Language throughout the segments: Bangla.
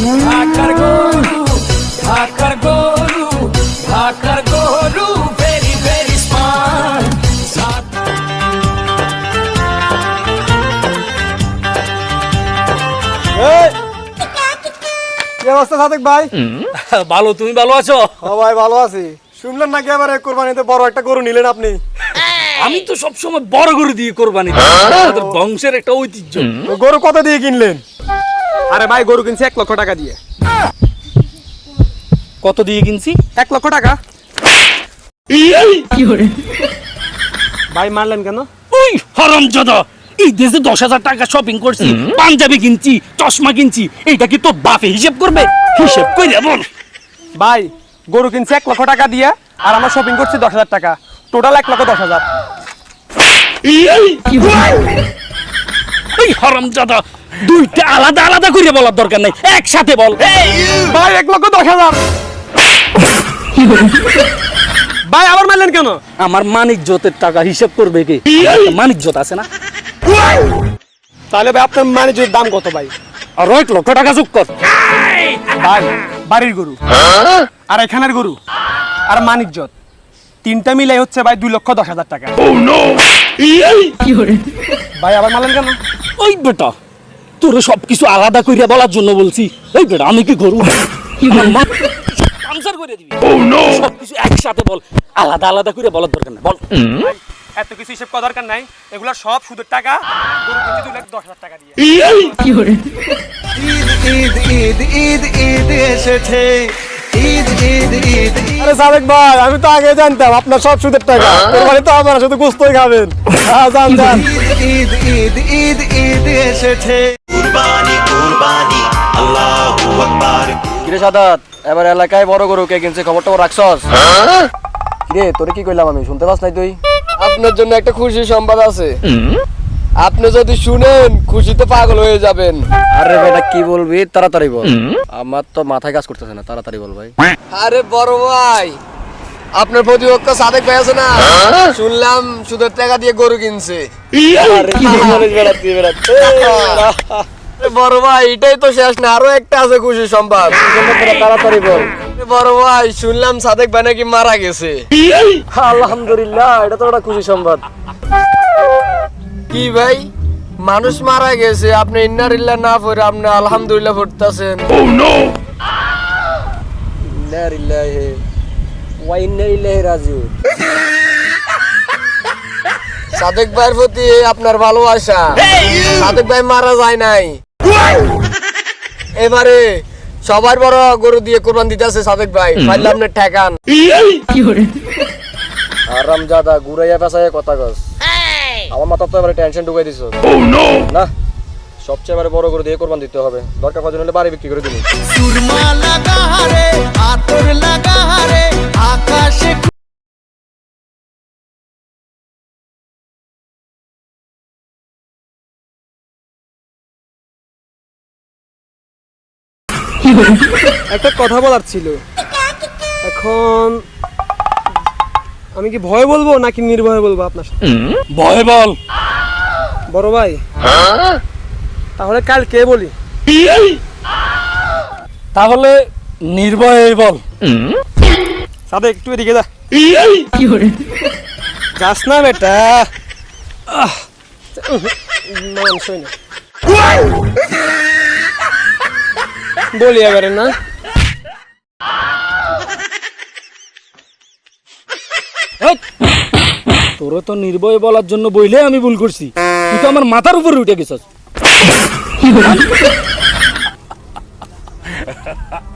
ঢাকার গরু ঢাকার গরু ঢাকার গরু ভেরি ভেরি স্মার্ট কি অবস্থা সাদেক ভাই? ভালো তুমি ভালো আছো? ও ভাই ভালো আছি। শুনলেন নাকি এবারে কোরবানিতে বড় একটা গরু নিলেন আপনি? আমি তো সবসময় বড় গরু দিয়ে কোরবানি দিই। বংশের একটা ঐতিহ্য। গরু কত দিয়ে কিনলেন? আরে ভাই গরু কিনছি এক লক্ষ টাকা দিয়ে। কত দিয়ে কিনছি? এক লক্ষ টাকা। ভাই মারলেন কেন? ওই হরমজাদা! এই দেশে দশ হাজার টাকা শপিং করছি পাঞ্জাবি কিনছি চশমা কিনছি এইটা কি তোর বাপে হিসেব করবে? হিসেব করে বল। ভাই গরু কিনছি এক লক্ষ টাকা দিয়ে আর আমরা শপিং করছি দশ হাজার টাকা। টোটাল এক লক্ষ দশ হাজার। এই হরমজাদা! দুইটা আলাদা আলাদা করে বলার দরকার নাই একসাথে বল। ভাই এক লক্ষ দশ হাজার। ভাই আবার মারলেন কেন? আমার মানিজ্যতের টাকা হিসেব করবে কে? মানিজ্যত আছে না? তাহলে ভাই আপনার ম্যানেজের দাম কত ভাই? আর এক লক্ষ টাকা যোগ কর। ভাই বাড়ির গরু। আর এখানের গরু। আর মানিকজত তিনটা মিলে হচ্ছে ভাই দুই লক্ষ দশ হাজার টাকা। ভাই আবার মারলেন কেন? ওই বেটা। তোর সবকিছু আলাদা করিয়া বলার জন্য বলছি। এই বেটা আমি কি করব আনসার করে দিবি। সবকিছু একসাথে বল। আলাদা আলাদা করে বলার দরকার না বল। এত কিছু হিসেব করার দরকার নাই। এগুলো সব সুদের টাকা। গরু লাখ দশ হাজার টাকা দিয়ে। ঈদ ঈদ ঈদ ঈদ এসেছে ঈদ ঈদ ঈদ আরে সাবেক ভাই আমি তো আগে জানতাম আপনার সব সুদের টাকা। কোরবানি তো আমার শুধু গুস্তই খাবেন। হ্যাঁ জান জান ঈদ ঈদ ঈদ ঈদ এসেছে কুরবানি কুরবানি আল্লাহু আকবার কিরে সাদাত এবার এলাকায় বড় গরু কে কিনছে খবর টবর রাখছস? কিরে তোরে কি কইলাম আমি? শুনতে পাস নাই তুই? আপনার জন্য একটা খুশি সংবাদ আছে। আপনি যদি শুনেন খুশিতে পাগল হয়ে যাবেন। আরে বেটা কি বলবি? তাড়াতাড়ি বল। আমার তো মাথায় কাজ করতেছে না তাড়াতাড়ি বল ভাই। আরে বড় ভাই আপনার প্রতিপক্ষ সাদেক ভাই আছে না? শুনলাম সুদের টাকা দিয়ে গরু কিনছে। বেড়াচ্ছি বড় ভাই এটাই তো শেষ না আরও একটা আছে খুশি সংবাদ। তাড়াতাড়ি বল? বড় ভাই শুনলাম সাদেক ভাই নাকি মারা গেছে। আলহামদুলিল্লাহ এটা তো একটা খুশি সংবাদ। কি ভাই? মানুষ মারা গেছে আপনি ইন্নারিল্লাহ না পড়ে আপনি আলহামদুলিল্লাহ পড়তেছেন। ও নো ইন্নারিল্লাহি ওয়া ইন্না ইলাইহি রাজিউন। সাদেক ভাইয়ের প্রতি আপনার ভালোবাসা। সাদেক ভাই মারা যায় নাই। এবারে সবার বড় গরু দিয়ে কোরবান দিতেছে সাদেক ভাই। পাইলে আপনার ঠেকান। আরাম জাদা গুড়াইয়া পেশায় কথা কস। আমার মাথা তো এবারে টেনশন ঢুকাই দিছ। না সবচেয়ে এবারে বড় করে দিয়ে কোরবান দিতে হবে। দরকার প্রয়োজন হলে বাড়ি বিক্রি করে দিবি। আকাশে একটা কথা বলার ছিল। এখন আমি কি ভয় বলব নাকি নির্ভয় বলব আপনার সাথে? ভয় বল। বড় ভাই। তাহলে কাল কে বলি? তাহলে নির্ভয়ে বল। সাদে একটু এদিকে যা। যাস না বেটা। আহ, মানসই না। বলি এবারে না এই, তোরে তো নির্ভয় বলার জন্য বইলে আমি ভুল করছি। তুই তো আমার মাথার উপরে উঠে গেছিস।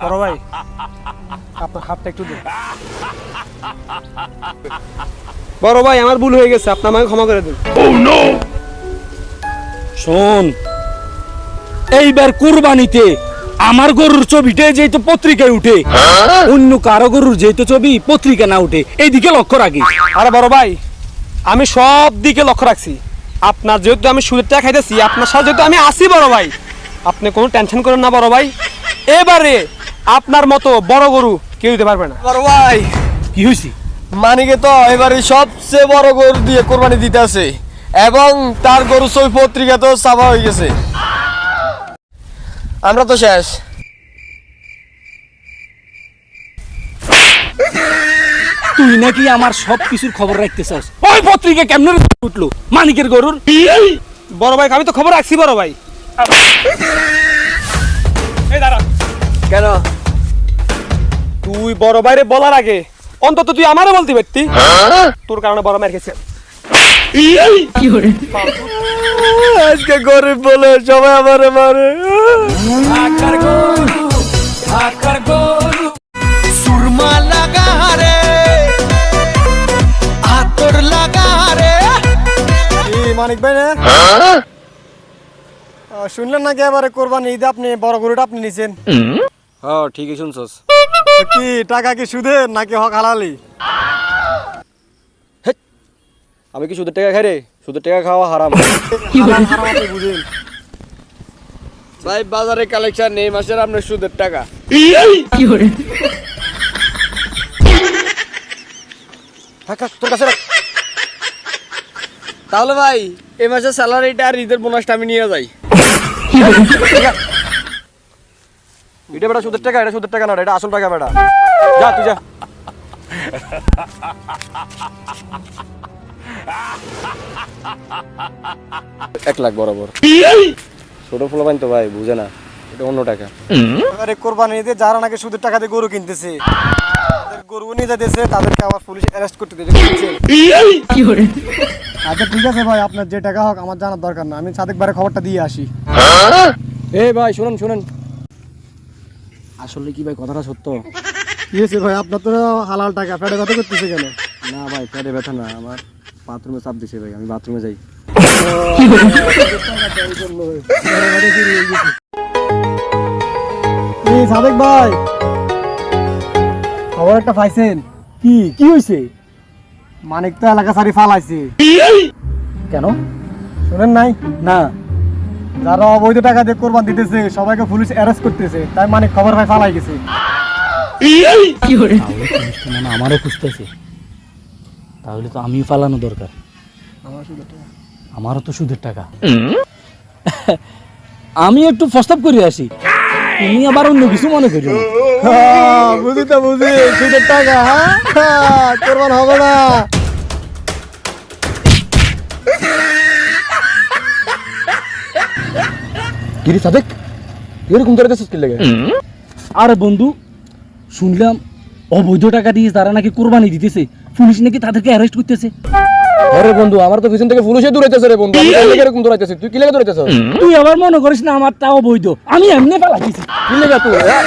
বড় ভাই আপনার হাতটা একটু দিন বড় ভাই আমার ভুল হয়ে গেছে আপনি আমাকে ক্ষমা করে দিন। শোন এইবার কুরবানিতে আমার গরুর ছবিটাই যেহেতু পত্রিকায় উঠে অন্য কারও গরুর যেহেতু ছবি পত্রিকা না উঠে এইদিকে লক্ষ্য রাখি আরে বড় ভাই আমি সব দিকে লক্ষ্য রাখছি। আপনার যেহেতু আমি সুদের টাকা খাইতেছি আপনার সাথে যেহেতু আমি আসি বড় ভাই আপনি কোনো টেনশন করেন না বড় ভাই। এবারে আপনার মতো বড় গরু কেউ দিতে পারবে না। বড় ভাই কি হয়েছে মানিকে তো এবারে সবচেয়ে বড় গরু দিয়ে কোরবানি দিতে আছে এবং তার গরু ছবি পত্রিকা তো ছাপা হয়ে গেছে। আমরা তো শেষ। তুই নাকি আমার সব কিছুর খবর রাখতেছস ওই পত্রিকা কেমনে উঠল? মানিকের গরুর? বড় ভাই আমি তো খবর রাখছি বড় ভাই। এই দাঁড়া। কেন? তুই বড় ভাইরে বলার আগে অন্তত তুই আমারও বলতে পারতি তোর কারণে বড় মার খেয়েছে। আজকে গরিব বলে সবাই আমারে মারে। মানিক ভাই না শুনলেন নাকি এবারে কোরবানি ঈদে আপনি বড় গরুটা আপনি নিছেন? হ্যাঁ ঠিকই শুনছস। কি টাকা কি সুদে নাকি হক হালালি? আমি কি সুদের টাকা খাই রে? সুদের টাকা খাওয়া হারাম। আপনি বুঝেন। ভাই বাজারে কালেকশন নেই মাসের আপনার সুদের টাকা। থাক, থাক, তোর কাছে রাখ। তাহলে ভাই এই মাসের স্যালারিটা আর ঈদের বোনাসটা আমি নিয়ে যাই। এটা বেটা সুদের টাকা এটা সুদের টাকা না এটা আসল টাকা বেটা। যা তুই যা। এক লাখ বরাবর। ছোট ফুলো তো ভাই বুঝে না এটা অন্য টাকা। এবারে কোরবানি ঈদে যারা নাকি সুদের টাকা দিয়ে গরু কিনতেছে। গরু নিয়ে তাদেরকে আবার পুলিশ অ্যারেস্ট করতে দিয়েছে। আচ্ছা ঠিক আছে ভাই আপনার যে টাকা হোক আমার জানার দরকার না। আমি সাদেক বারে খবরটা দিয়ে আসি। এই ভাই শুনুন শুনুন। আসলে কি ভাই কথাটা সত্য? কি হয়েছে ভাই আপনার তো হালাল টাকা ফেটে ব্যথা করতেছে কেন? না ভাই পেটে ব্যথা না আমার বাথরুমে চাপ দিছে ভাই আমি বাথরুমে যাই। সাদেক ভাই খবর একটা পাইছেন? কি কি হইছে? মানিক তো এলাকা সারি ফালাইছে। কেন? শুনেন নাই? না। যারা অবৈধ টাকা দিয়ে কোরবান দিতেছে সবাইকে পুলিশ অ্যারেস্ট করতেছে তাই মানিক খবর ভাই ফালাই গেছে। মানে আমারও খুঁজতেছে। তাহলে তো আমিও পালানো দরকার। আমারও তো সুদের টাকা। আমি একটু প্রস্তাব করে আসি। তুমি আবার অন্য কিছু মনে করি হ্যাঁ, বুঝি তো বুঝি সুদের টাকা হ্যাঁ? হ্যাঁ, হবে না। গিরি সাদেক? এরকম করে কি লাগে? আরে বন্ধু শুনলাম অবৈধ টাকা দিয়ে তারা নাকি কোরবানি দিতেছে। পুলিশ নাকি তাদেরকে অ্যারেস্ট করতেছে। আরে বন্ধু আমার তো পিছন থেকে পুলিশে দৌড়াইতেছে রে বন্ধু। আমি এরকম দৌড়াইতেছি? তুই কি লেগে দৌড়াইতেছ? তুই আবার মনে করিস না আমার তাও বৈধ। আমি এমনি পালাইছি কি লেগে তুই হ্যাঁ?